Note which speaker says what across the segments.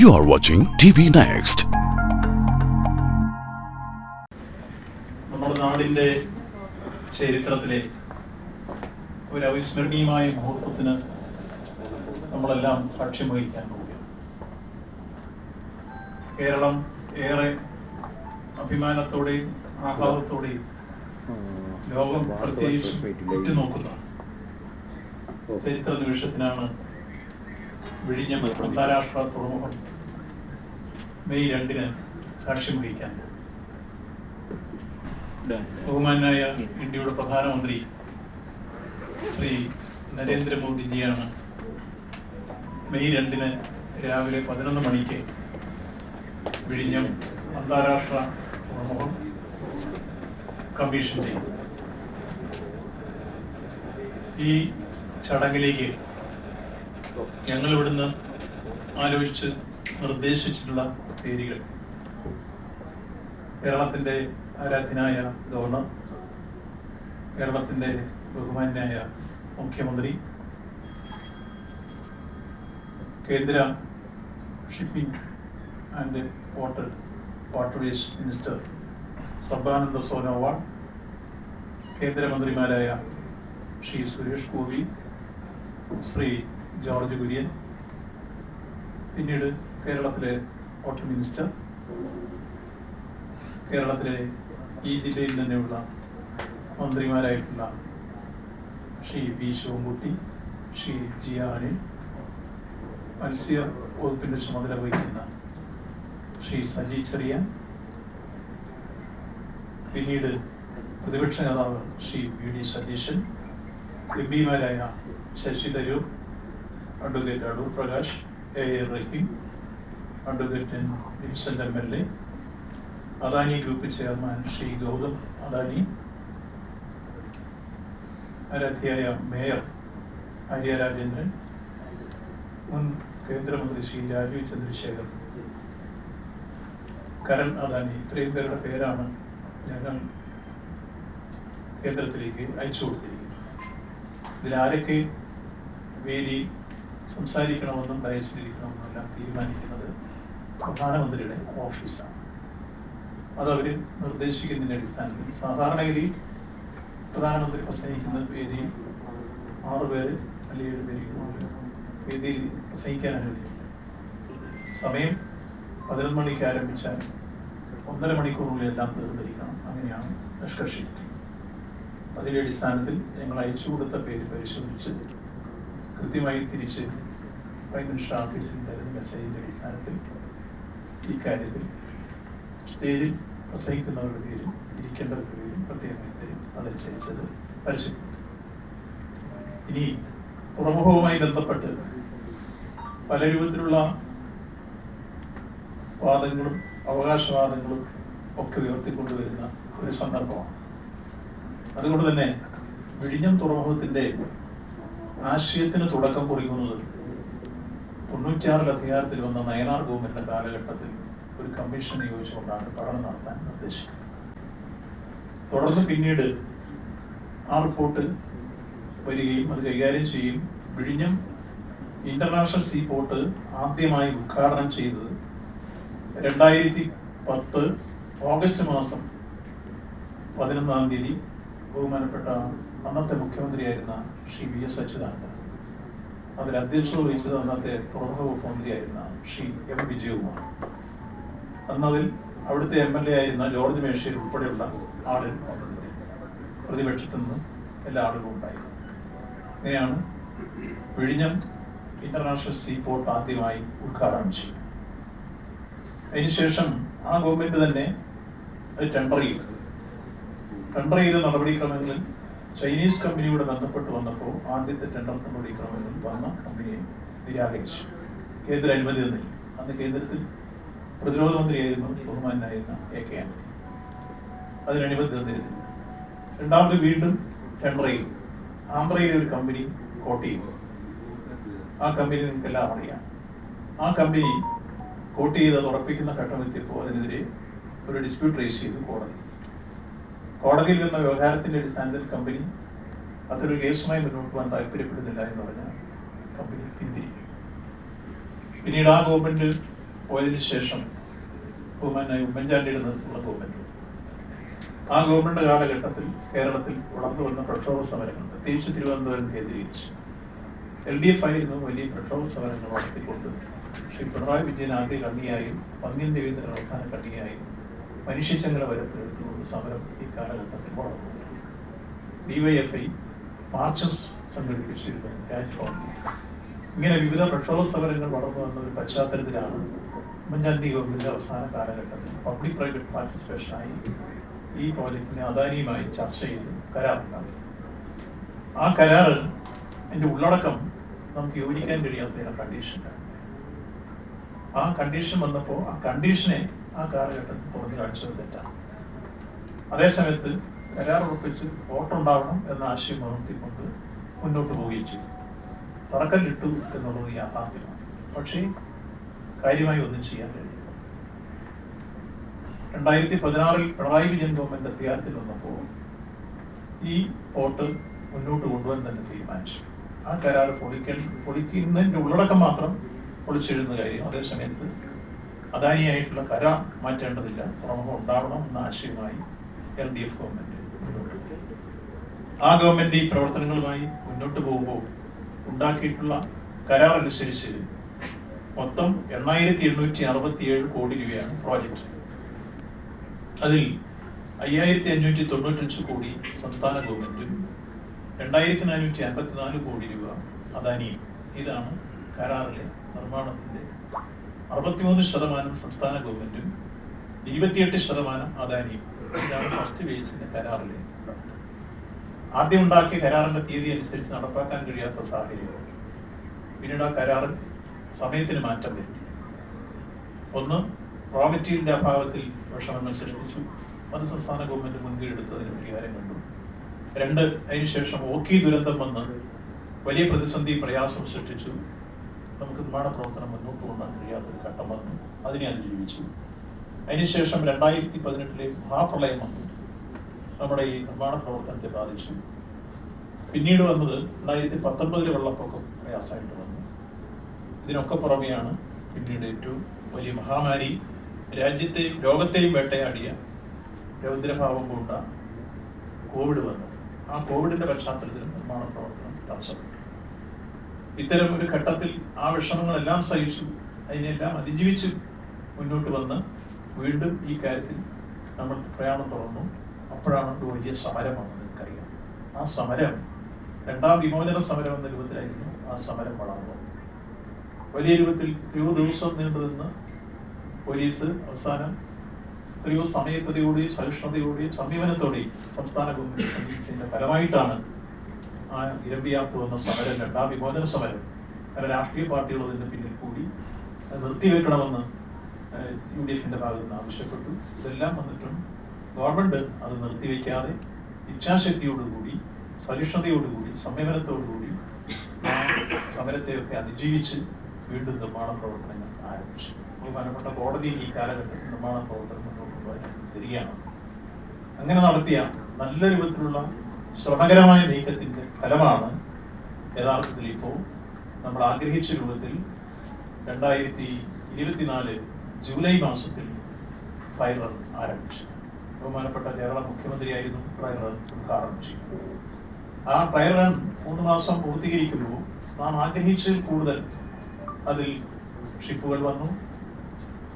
Speaker 1: You are watching TV Next.
Speaker 2: നമ്മുടെ നാടിന്റെ ചരിത്രത്തിലെ ഒരു അവിസ്മരണീയമായ മുഹൂർത്തത്തിന് നമ്മളെല്ലാം സാക്ഷ്യം വഹിക്കാൻ പോവുകയാണ്. കേരളം ഏറെ അഭിമാനത്തോടെയും ആഹ്ലാദത്തോടെയും ലോകം പ്രത്യേകിച്ച് ഉറ്റുനോക്കുന്ന ചരിത്ര നിമിഷത്തിനാണ് വിഴിഞ്ഞം അന്താരാഷ്ട്ര തുറമുഖം. മെയ് രണ്ടിന് സാക്ഷ്യം വഹിക്കാൻ. ബഹുമാനായ ഇന്ത്യയുടെ പ്രധാനമന്ത്രി ശ്രീ നരേന്ദ്രമോദിജിയാണ് മെയ് രണ്ടിന് രാവിലെ പതിനൊന്ന് മണിക്ക് വിഴിഞ്ഞം അന്താരാഷ്ട്ര തുറമുഖം കമ്മീഷൻ ചെയ്തു ഈ ചടങ്ങിലേക്ക് ഞങ്ങൾ ഇവിടുന്ന് ആലോചിച്ച് നിർദ്ദേശിച്ചിട്ടുള്ള പേരുകൾ. കേരളത്തിന്റെ ആരാധ്യനായ ഗവർണർ കേരളത്തിന്റെ ബഹുമാന്യായ മുഖ്യമന്ത്രി കേന്ദ്ര shipping and water waterways minister Sarbananda Sonowal കേന്ദ്രമന്ത്രിമാരായ ശ്രീ സുരേഷ് ഗോപി ശ്രീ ജോർജ് കുര്യൻ പിന്നീട് കേരളത്തിലെ വാട്ടർ മിനിസ്റ്റർ കേരളത്തിലെ ഈ ജില്ലയിൽ തന്നെയുള്ള മന്ത്രിമാരായിട്ടുള്ള ശ്രീ പി ശിവൻകുട്ടി ശ്രീ ജി അനിൽ മത്സ്യ വകുപ്പിന്റെ ചുമതല വഹിക്കുന്ന ശ്രീ സജി ചെറിയാൻ പിന്നീട് പ്രതിപക്ഷ നേതാവ് Shri V D Satheesan M പിമാരായ Shashi Tharoor advocate Adoor Prakash A. A. Rahim advocate N. Vincent M. L. A. Adani group chairman Shri Gautam Adani ആരാധ്യയായ mayor Arya Rajendran മുൻ കേന്ദ്രമന്ത്രി ശ്രീ രാജീവ് ചന്ദ്രശേഖർ. കരൺ അദാനി ഇത്രയും പേരുടെ പേരാണ് ഞങ്ങൾ കേന്ദ്രത്തിലേക്ക് അയച്ചു കൊടുത്തിരിക്കുന്നത്. ഇതിലാരൊക്കെ വേദി സംസാരിക്കണമെന്നും ഡയസിലിരിക്കണമെന്നും എല്ലാം തീരുമാനിക്കുന്നത് പ്രധാനമന്ത്രിയുടെ ഓഫീസാണ്. അതവർ നിർദ്ദേശിക്കുന്നതിന്റെ അടിസ്ഥാനത്തിൽ സാധാരണഗതി പ്രധാനമന്ത്രി പ്രസംഗിക്കുന്ന വേദിയിൽ ആറുപേര് അല്ലെങ്കിൽ ഏഴ് പേര് വേദിയിൽ പ്രസംഗിക്കാൻ അനുവദിക്കില്ല. സമയം പതിനൊന്ന് മണിക്ക് ആരംഭിച്ചാൽ ഒന്നര മണിക്കൂറിനുള്ളിൽ എല്ലാം തീർന്നിരിക്കണം. അങ്ങനെയാണ് നിഷ്കർഷിച്ചിട്ടുള്ളത് അതിന്റെ അടിസ്ഥാനത്തിൽ ഞങ്ങൾ അയച്ചു കൊടുത്ത പേര് പരിശോധിച്ച് കൃത്യമായി തിരിച്ച് മിനിസ്റ്റർ ഓഫീസിൽ തരുന്ന മെസ്സേജിന്റെ അടിസ്ഥാനത്തിൽ ഈ കാര്യത്തിൽ സ്റ്റേജിൽ പ്രസംഗിക്കുന്നവരുടെ പേരും ഇരിക്കേണ്ടവരുടെ പേരും പ്രത്യേകമായി തരും അതനുസരിച്ചത് അത് പരിശോധിക്കും ഇനി തുറമുഖവുമായി ബന്ധപ്പെട്ട് പല രൂപത്തിലുള്ള വാദങ്ങളും അവകാശവാദങ്ങളും ഒക്കെ ഉയർത്തിക്കൊണ്ടുവരുന്ന ഒരു സന്ദർഭമാണ്. അതുകൊണ്ട് തന്നെ വിഴിഞ്ഞം തുറമുഖത്തിന്റെ ആശയത്തിന് തുടക്കം കുറിക്കുന്നത് തൊണ്ണൂറ്റിയാറിൽ അധികാരത്തിൽ വന്ന നയനാർ ഗവൺമെന്റിന്റെ കാലഘട്ടത്തിൽ ഒരു കമ്മീഷൻ നിയോഗിച്ചുകൊണ്ടാണ് പഠനം നടത്താൻ നിർദ്ദേശിക്കുന്നത്. തുടർന്ന് പിന്നീട് ആ റിപ്പോർട്ട് വരികയും അത് കൈകാര്യം ചെയ്യും വിഴിഞ്ഞം ഇന്റർനാഷണൽ സീ പോർട്ട് ആദ്യമായി ഉദ്ഘാടനം ചെയ്തത് രണ്ടായിരത്തി പത്ത് ഓഗസ്റ്റ് മാസം പതിനൊന്നാം തീയതി ബഹുമാനപ്പെട്ട അന്നത്തെ മുഖ്യമന്ത്രിയായിരുന്ന ശ്രീ വി എസ് അച്യുതാനന്ദൻ. അതിൽ അധ്യക്ഷത വഹിച്ചത് അന്നത്തെ തുറമുഖ വകുപ്പ് മന്ത്രിയായിരുന്ന ശ്രീ എം വിജയകുമാർ. അന്നതിൽ അവിടുത്തെ എം എൽ എ ആയിരുന്ന ജോർജ് മേഷ്യർ ഉൾപ്പെടെയുള്ള ആളുകൾ പങ്കെടുത്തു പ്രതിപക്ഷത്തു നിന്ന് എല്ലാ ആളുകളും ഉണ്ടായി ഇങ്ങനെയാണ് വിഴിഞ്ഞം ഇന്റർനാഷണൽ സീ പോർട്ട് ആദ്യമായി ഉദ്ഘാടനം ചെയ്തു അതിനുശേഷം ആ ഗവൺമെന്റ് തന്നെ അത് ടെൻഡർ ചെയ്തു. ടെൻഡർ ചെയ്ത നടപടിക്രമങ്ങളിൽ ചൈനീസ് കമ്പനിയോട് ബന്ധപ്പെട്ട് വന്നപ്പോൾ ആദ്യത്തെ ടെൻഡർ നടപടിക്രമങ്ങളിൽ വന്ന കമ്പനിയെ നിരാകരിച്ചു. കേന്ദ്ര അനുമതി തന്നില്ല അന്ന് കേന്ദ്രത്തിൽ പ്രതിരോധ മന്ത്രിയായിരുന്നു ബഹുമാനായിരുന്ന എ കെ ആന്റണി. അതിനനുമതി തന്നിരുന്നില്ല. രണ്ടാമത് വീണ്ടും ടെൻഡർ ചെയ്തു ആന്ധ്രയിലെ ഒരു കമ്പനി കോട്ട് ആ കമ്പനി നിങ്ങൾക്ക് എല്ലാം അറിയാം. ആ കമ്പനി കോട്ട് ചെയ്ത് അത് ഉറപ്പിക്കുന്ന ഘട്ടം എത്തിയപ്പോൾ അതിനെതിരെ ഒരു ഡിസ്പ്യൂട്ട് റേസ് ചെയ്തു കോടതി. കോടതിയിൽ വന്ന വ്യവഹാരത്തിന്റെ അടിസ്ഥാനത്തിൽ കമ്പനി അതൊരു കേസുമായി മുന്നോട്ട് പോകാൻ താല്പര്യപ്പെടുന്നില്ല എന്ന് പറഞ്ഞാൽ കമ്പനി പിന്തിരിക്കും. പിന്നീട് ആ ഗവൺമെന്റ് പോയതിനു ശേഷം ബഹുമാനായി ഉമ്മൻചാണ്ടിയുടെ നേതൃത്വമുള്ള ഗവൺമെന്റ് ആ ഗവൺമെന്റ് കാലഘട്ടത്തിൽ കേരളത്തിൽ വളർന്നു വന്ന പ്രക്ഷോഭ സമരങ്ങൾ പ്രത്യേകിച്ച് തിരുവനന്തപുരം കേന്ദ്രീകരിച്ച്. എൽ ഡി എഫ് ആയിരുന്നു വലിയ പ്രക്ഷോഭ സമരങ്ങൾ നടത്തിക്കൊണ്ട് ശ്രീ പിണറായി വിജയൻ ആദ്യ കണ്ണിയായും പന്നിയൻ ദേവീന്ദ്രൻ അവസാന കണ്ണിയായും മനുഷ്യച്ചങ്ങല വരെ തീർത്തുകൊണ്ട് സമരം ഈ കാലഘട്ടത്തിൽ വളർന്നു ഡിവൈഎഫ്ഐ മാർച്ച് സംഘടിപ്പിച്ചിരുന്നു രാജ്ഭവനിൽ ഇങ്ങനെ വിവിധ പ്രക്ഷോഭ സമരങ്ങൾ വളർന്നു വന്ന ഒരു പശ്ചാത്തലത്തിലാണ് ഉമ്മൻചാണ്ടി ഗവൺമെന്റിന്റെ അവസാന കാലഘട്ടത്തിൽ പബ്ലിക് പ്രൈവറ്റ് പാർട്ടിസിപ്പേഷനായി ഈ പ്രോജക്റ്റിനെ അദാനിയുമായി ചർച്ച ചെയ്ത് കരാറുണ്ടാക്കി. ആ കരാറ് അതിന്റെ ഉള്ളടക്കം നമുക്ക് യോജിക്കാൻ കഴിയാത്ത കണ്ടീഷൻ ആ കണ്ടീഷൻ വന്നപ്പോൾ ആ കണ്ടീഷനെ ആ കാലഘട്ടത്തിൽ തുറന്നു കാണിച്ചത് തെറ്റാണ് അതേസമയത്ത് കരാർ ഉറപ്പിച്ച് വോട്ടുണ്ടാവണം എന്ന ആശയം ഉണർത്തിക്കൊണ്ട് മുന്നോട്ട് പോവുകയും ചെയ്തു. തറക്കല്ലിട്ടു എന്നുള്ളത് യാഥാർത്ഥ്യമാണ് പക്ഷേ കാര്യമായി ഒന്നും ചെയ്യാൻ കഴിയില്ല രണ്ടായിരത്തി പതിനാറിൽ പിണറായി വിജയൻ ഗവൺമെന്റ് അധികാരത്തിൽ വന്നപ്പോൾ ഈ വോട്ട് മുന്നോട്ട് കൊണ്ടുവരാൻ തന്നെ തീരുമാനിച്ചു. ആ കരാർ പൊളിക്കൽ പൊളിക്കുന്നതിന്റെ ഉള്ളടക്കം മാത്രം പൊളിച്ചെഴുതുന്ന കാര്യം. അതേസമയത്ത് അദാനിയായിട്ടുള്ള കര മാറ്റേണ്ടതില്ല. തുറമുഖം ഉണ്ടാവണം എന്ന ആശയമായി എൽ ഡി എഫ് ഗവൺമെന്റ് ആ ഗവൺമെന്റ് ഈ പ്രവർത്തനങ്ങളുമായി മുന്നോട്ട് പോകുമ്പോൾ ഉണ്ടാക്കിയിട്ടുള്ള കരാർ അനുസരിച്ച് മൊത്തം എണ്ണായിരത്തി എണ്ണൂറ്റി അറുപത്തി ഏഴ് കോടി രൂപയാണ് പ്രോജക്റ്റ്. അതിൽ അയ്യായിരത്തി അഞ്ഞൂറ്റി തൊണ്ണൂറ്റഞ്ച് കോടി സംസ്ഥാന ഗവൺമെന്റും രണ്ടായിരത്തി നാനൂറ്റി അൻപത്തിനാല് കോടി രൂപ അദാനിയും ഇതാണ് കരാറിലെ നിർമ്മാണത്തിന്റെ അറുപത്തിമൂന്ന് ശതമാനം സംസ്ഥാന ഗവൺമെന്റും ഇരുപത്തിയെട്ട് ശതമാനം അദാനിയും. ഫസ്റ്റ് ഫേസിന്റെ കരാറിലെ. ആദ്യം ഉണ്ടാക്കിയ കരാറിന്റെ തീയതി അനുസരിച്ച് നടപ്പാക്കാൻ കഴിയാത്ത സാഹചര്യം പിന്നീട് ആ കരാറിൽ സമയത്തിന് മാറ്റം വരുത്തി. ഒന്ന് റോ മെറ്റീരിയലിന്റെ അഭാവത്തിൽ വിഷമങ്ങൾ സൃഷ്ടിച്ചു. അത് സംസ്ഥാന ഗവൺമെന്റ് മുൻകൈ എടുത്തതിന് പരിഹാരം കണ്ടു. രണ്ട് അതിനുശേഷം ഓക്കി ദുരന്തം വന്ന് വലിയ പ്രതിസന്ധി പ്രയാസം സൃഷ്ടിച്ചു. നമുക്ക് നിർമ്മാണ പ്രവർത്തനം മുന്നോട്ട് കൊണ്ടുപോകാൻ കഴിയാത്തൊരു ഘട്ടം വന്നു. അതിനെ അതിജീവിച്ചു അതിനുശേഷം രണ്ടായിരത്തി പതിനെട്ടിലെ മഹാപ്രളയം വന്നു. നമ്മുടെ ഈ നിർമ്മാണ പ്രവർത്തനത്തെ ബാധിച്ചു. പിന്നീട് വന്നത് രണ്ടായിരത്തി പത്തൊൻപതിലെ വെള്ളപ്പൊക്കം പ്രയാസമായിട്ട് വന്നു. ഇതിനൊക്കെ പുറമെയാണ് പിന്നീട് ഏറ്റവും വലിയ മഹാമാരി രാജ്യത്തെയും ലോകത്തെയും വേട്ടയാടിയ രൗദ്രഭാവം കൊണ്ട കോവിഡ് വന്നു ആ കോവിഡിന്റെ പശ്ചാത്തലത്തിൽ നിർമ്മാണ പ്രവർത്തനം തടസ്സപ്പെട്ടു. ഇത്തരം ഒരു ഘട്ടത്തിൽ ആ വിഷമങ്ങളെല്ലാം സഹിച്ചു അതിനെല്ലാം അതിജീവിച്ച് മുന്നോട്ട് വന്ന് വീണ്ടും ഈ കാര്യത്തിൽ നമ്മൾ പ്രയാണം തുടർന്നു. അപ്പോഴാണ് ഒരു വലിയ സമരം വന്നത്. നിങ്ങൾക്കറിയാം. ആ സമരം രണ്ടാം വിമോചന സമരം എന്ന രൂപത്തിലായിരുന്നു ആ സമരം വളർന്നത്. വലിയ രൂപത്തിൽ എത്രയോ ദിവസം നീണ്ടു നിന്ന് പോലീസ് അവസാനം എത്രയോ സമയത്തതയോടെയും സഹിഷ്ണുതയോടെയും സമീപനത്തോടെയും സംസ്ഥാന ഗവൺമെന്റ് സമീപിച്ചതിന്റെ ഫലമായിട്ടാണ് ആ ഇരമ്പിയാത്ത് വന്ന സമരം രണ്ടാം വിമോചന സമരം. പല രാഷ്ട്രീയ പാർട്ടികൾ അതിന്റെ പിന്നിൽ കൂടി നിർത്തിവെക്കണമെന്ന് യു ഡി എഫിന്റെ ഭാഗത്ത് നിന്ന് ആവശ്യപ്പെട്ടു. ഇതെല്ലാം വന്നിട്ടും ഗവൺമെന്റ് അത് നിർത്തിവെക്കാതെ ഇച്ഛാശക്തിയോടുകൂടി സഹിഷ്ണുതയോടുകൂടി സംയമനത്തോടുകൂടി സമരത്തെയൊക്കെ അതിജീവിച്ച് വീണ്ടും നിർമ്മാണ പ്രവർത്തനങ്ങൾ ആരംഭിച്ചു. ബഹുമാനപ്പെട്ട കോടതി ഈ കാലഘട്ടത്തിൽ നിർമ്മാണ പ്രവർത്തനം മുന്നോട്ട് കൊണ്ടുപോകാൻ തരികയാണ്. അങ്ങനെ നടത്തിയ നല്ല രൂപത്തിലുള്ള ശ്രമകരമായ നീക്കത്തിന്റെ ഫലമാണ് യഥാർത്ഥത്തിൽ ഇപ്പോൾ നമ്മൾ ആഗ്രഹിച്ച രൂപത്തിൽ രണ്ടായിരത്തി ഇരുപത്തിനാല് ജൂലൈ മാസത്തിൽ ട്രയൽ റൺ ആരംഭിച്ചു. ബഹുമാനപ്പെട്ട കേരള മുഖ്യമന്ത്രിയായിരുന്നു ട്രയൽ റൺ ഉദ്ഘാടനം ചെയ്തു. ആ ട്രയൽ റൺ മൂന്ന് മാസം പൂർത്തീകരിക്കുമ്പോൾ നാം ആഗ്രഹിച്ചതിൽ കൂടുതൽ അതിൽ ഷിപ്പുകൾ വന്നു.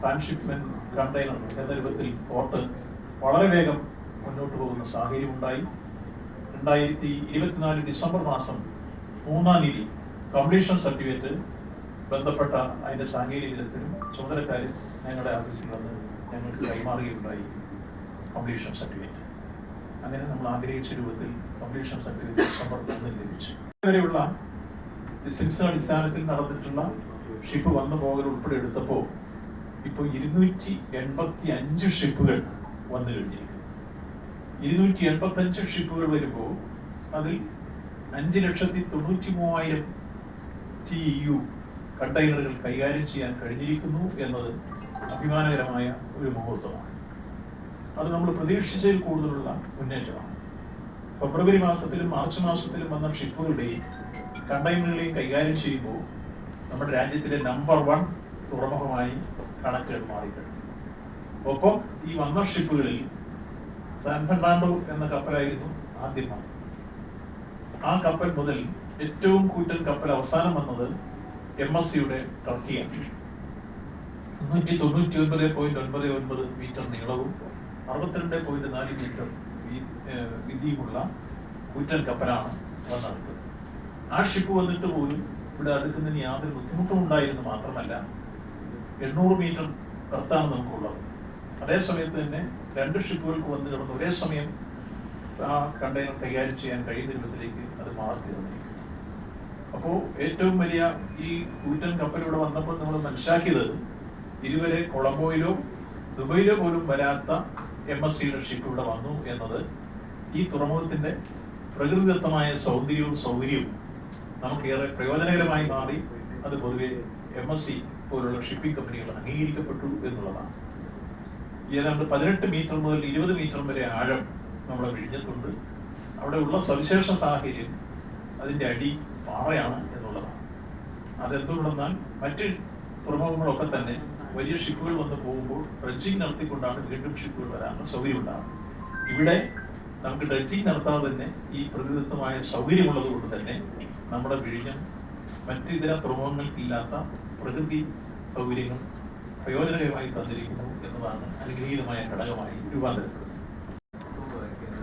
Speaker 2: ട്രാൻസ്ഷിപ്മെന്റ് കണ്ടെയ്നർ എന്ന രൂപത്തിൽ പോർട്ട് വളരെ വേഗം മുന്നോട്ട് പോകുന്ന സാഹചര്യം ഉണ്ടായി രണ്ടായിരത്തി ഇരുപത്തിനാല് ഡിസംബർ മാസം മൂന്നാം തീയതി കംപ്ലീഷൻ സർട്ടിഫിക്കറ്റ് ബന്ധപ്പെട്ട അതിന്റെ സാങ്കേതിക വിദഗ്ധരും ചുമതലക്കാരും ഞങ്ങളുടെ ഓഫീസിൽ വന്ന് ഞങ്ങൾക്ക് കൈമാറുകയുണ്ടായി കംപ്ലീഷൻ സർട്ടിഫിക്കറ്റ് അങ്ങനെ നമ്മൾ ആഗ്രഹിച്ച രൂപത്തിൽ കംപ്ലീഷൻ സർട്ടിഫിക്കറ്റ് ഡിസംബർ മൂന്നിൽ ലഭിച്ചു. ഇതുവരെയുള്ള ബിസിനസ് അടിസ്ഥാനത്തിൽ നടന്നിട്ടുള്ള ഷിപ്പ് വന്നു പോകൽ ഉൾപ്പെടെ എടുത്തപ്പോൾ ഇപ്പോൾ ഇരുന്നൂറ്റി എൺപത്തി അഞ്ച് ഷിപ്പുകൾ വന്നു കഴിഞ്ഞിരിക്കുന്നു. ഇരുന്നൂറ്റി എൺപത്തഞ്ച് ഷിപ്പുകൾ വരുമ്പോൾ അതിൽ അഞ്ച് ലക്ഷത്തി തൊണ്ണൂറ്റി മൂവായിരം ടി യു കണ്ടെയ്നറുകൾ കൈകാര്യം ചെയ്യാൻ കഴിഞ്ഞിരിക്കുന്നു എന്നത് അഭിമാനകരമായ ഒരു മുഹൂർത്തമാണ്. അത് നമ്മൾ പ്രതീക്ഷിച്ചതിൽ കൂടുതലുള്ള മുന്നേറ്റമാണ്. ഫെബ്രുവരി മാസത്തിലും മാർച്ച് മാസത്തിലും വന്ന ഷിപ്പുകളുടെയും കണ്ടെയ്നറുകളെയും കൈകാര്യം ചെയ്യുമ്പോൾ നമ്മുടെ രാജ്യത്തിലെ നമ്പർ വൺ തുറമുഖമായി കണക്കുകൾ മാറിക്കഴിഞ്ഞു. ഒപ്പം ഈ വന്ന ഷിപ്പുകളിൽ സാൻ ഫെർണാണ്ടോ എന്ന കപ്പലായിരുന്നു ആദ്യമാണ്. ആ കപ്പൽ മുതൽ ഏറ്റവും കൂറ്റൻ കപ്പൽ അവസാനം വന്നത് എം എസ് സിയുടെ ടർക്കിയാണ് മുന്നൂറ്റി തൊണ്ണൂറ്റി ഒൻപത് പോയിന്റ് ഒൻപത് ഒൻപത് മീറ്റർ നീളവും അറുപത്തിരണ്ട് പോയിന്റ് നാല് മീറ്റർ വിധിയുമുള്ള കൂറ്റൻ കപ്പലാണ് വന്നെടുത്തത് ആ ഷിപ്പ് വന്നിട്ട് പോലും ഇവിടെ അടുക്കുന്നതിന് യാതൊരു ബുദ്ധിമുട്ടും ഉണ്ടായിരുന്നു മാത്രമല്ല എണ്ണൂറ് മീറ്റർ എർത്താണ് നമുക്കുള്ളത്. അതേ സമയത്ത് തന്നെ രണ്ട് ഷിപ്പുകൾക്ക് വന്ന് കിടന്ന് ഒരേ സമയം ആ കണ്ടെയ്നർ കൈകാര്യം ചെയ്യാൻ കഴിയുന്ന രൂപത്തിലേക്ക് അത് മാറി അപ്പോൾ ഏറ്റവും വലിയ ഈ കൂറ്റൻ കപ്പൽ ഇവിടെ വന്നപ്പോൾ നമ്മൾ മനസ്സിലാക്കിയത് ഇതുവരെ കൊളംബോയിലോ ദുബൈയിലോ പോലും വരാത്ത എം എസ് സിയുടെ ഷിപ്പ് ഇവിടെ വന്നു എന്നത് ഈ തുറമുഖത്തിന്റെ പ്രകൃതിദത്തമായ സൗന്ദര്യവും സൗകര്യവും നമുക്കേറെ പ്രയോജനകരമായി മാറി അത് പൊതുവെ എം എസ് സി പോലുള്ള ഷിപ്പിംഗ് കമ്പനികൾ അംഗീകരിക്കപ്പെട്ടു എന്നുള്ളതാണ്. ഏതാണ്ട് പതിനെട്ട് മീറ്റർ മുതൽ ഇരുപത് മീറ്റർ വരെ ആഴം നമ്മുടെ വിഴിഞ്ഞത്തുണ്ട്. അവിടെയുള്ള സവിശേഷ സാഹചര്യം അതിന്റെ അടി പാറയാണ് എന്നുള്ളതാണ്. അതെന്തുകൊണ്ടെന്നാൽ മറ്റ് തുറമുഖങ്ങളൊക്കെ തന്നെ വലിയ ഷിപ്പുകൾ വന്ന് പോകുമ്പോൾ ഡ്രഡ്ജിങ് നടത്തിക്കൊണ്ടാണ് വീണ്ടും ഷിപ്പുകൾ വരാനുള്ള സൗകര്യം ഉണ്ടാകുന്നത് ഇവിടെ നമുക്ക് ഡ്രഡ്ജിങ് നടത്താതെ തന്നെ ഈ പ്രതിദത്തമായ സൗകര്യമുള്ളത് കൊണ്ട് തന്നെ നമ്മുടെ വിഴിഞ്ഞം മറ്റു ഇതര തുറമുഖങ്ങൾക്കില്ലാത്ത പ്രകൃതി സൗകര്യങ്ങൾ പ്രയോജനകരമായി തന്നിരിക്കുന്നു എന്നതാണ് അനുഗ്രഹീതമായ ഘടകമായി രൂപാന്തരപ്പെടുന്നത്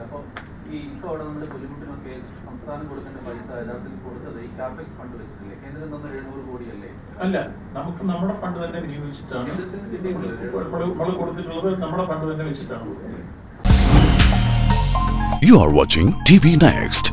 Speaker 3: അപ്പോൾ ഈ ഇപ്പോൾ അവിടെ നമ്മുടെ ബുദ്ധിമുട്ടിനൊക്കെ സംസ്ഥാനം കൊടുക്കേണ്ട പൈസ യഥാർത്ഥത്തിൽ കൊടുത്തത് ഈ കാർപെക്സ് ഫണ്ട് വെച്ചിട്ടില്ലേ കേന്ദ്രം തന്ന എഴുന്നൂറ് കോടിയല്ലേ
Speaker 2: അല്ല നമുക്ക് നമ്മുടെ ഫണ്ട് തന്നെ വിനിയോഗിച്ചിട്ടാണ്. നമ്മൾ- കൊടുത്തിട്ടുള്ളത് നമ്മുടെ ഫണ്ട് തന്നെ വെച്ചിട്ടാണ് യു
Speaker 1: You are watching TV Next.